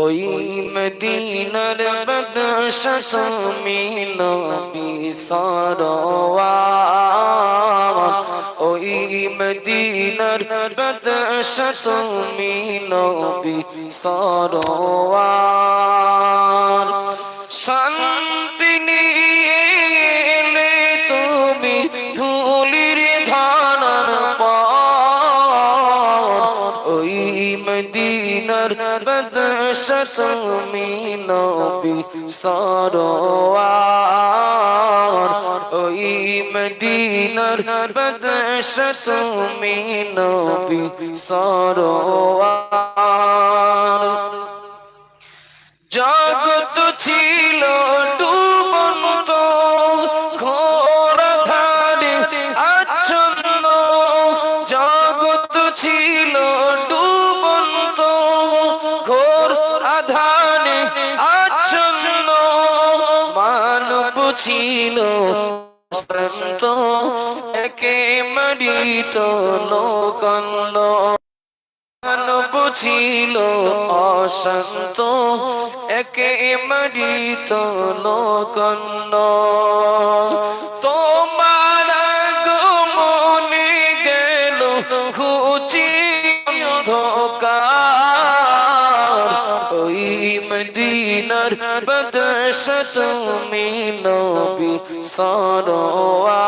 ওই মদিনার বদশা তুমি নবী সরওয়ার। ওই মদিনার বদশা তুমি নবী সরওয়ার। শান্তি নিয়ে এলে তুমি ধুলির ধারণ পর ওই মদিনার বদশা তুমি নবী সরোয়ার ওই মদিনার বদশা তুমি নবী সরোয়ার জগত ছিল আচ্ছন্ন মানব ছিল সন্ত একে মরিত লোকন্দ। মানব ছিল অসন্ত একে মরিত লোকন্ন মদিনার বদশ তুমি নবী সরওয়ার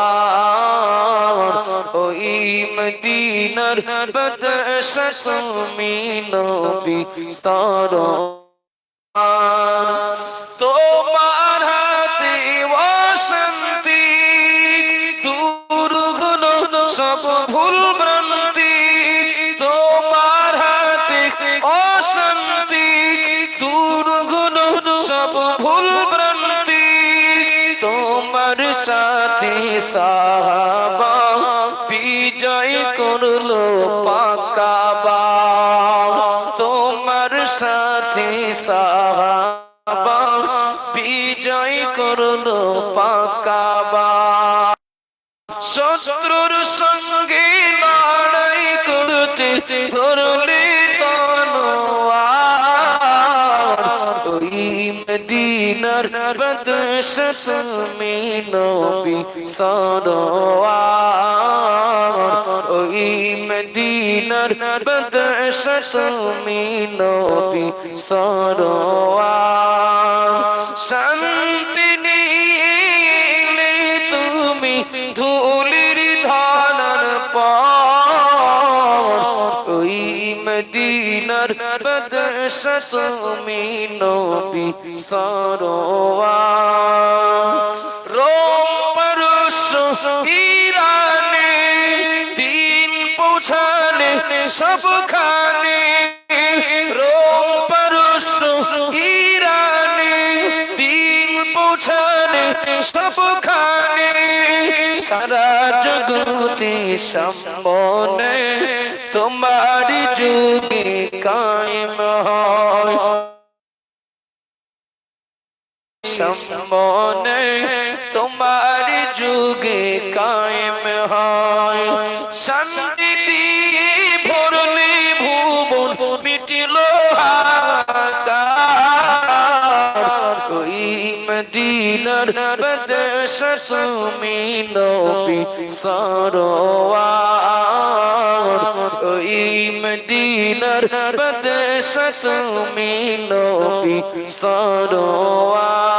ওই মদিনার বদশ তুমি নবী সরওয়ার তোমার হাতে অশান্তি দূর হলো সব ভুল ভ্রান্তি। সব ভুল ভ্রান্তি তোমার সাথে সাহাবা। বিজয় করল পাকাবা তোমার সাথে সাহাবা। বিজয় করল পাকাবা শত্রুর সঙ্গে লড়াই করতে ধরলে মদিনার বদশত তুমি নবী সরওয়ার ওই মদিনার বদশত তুমি নবী সরওয়ার শান্তি মদিনার বদশ তুমি নবী সরওয়ার রোম ইরানে দিন পৌঁছানে সবখানে। রোম পরশ ইরানে দিন পৌঁছানে সবখানে। সারা জগতে সম্বনে তোমার যুগে কায়েম হয় সম্বনে তোমার যুগে কায়েম হয় শান্তি মদিনার বদেশ তুমি নবী সরোয়ার। ওই মদিনার বদেশ তুমি নবী সরওয়ার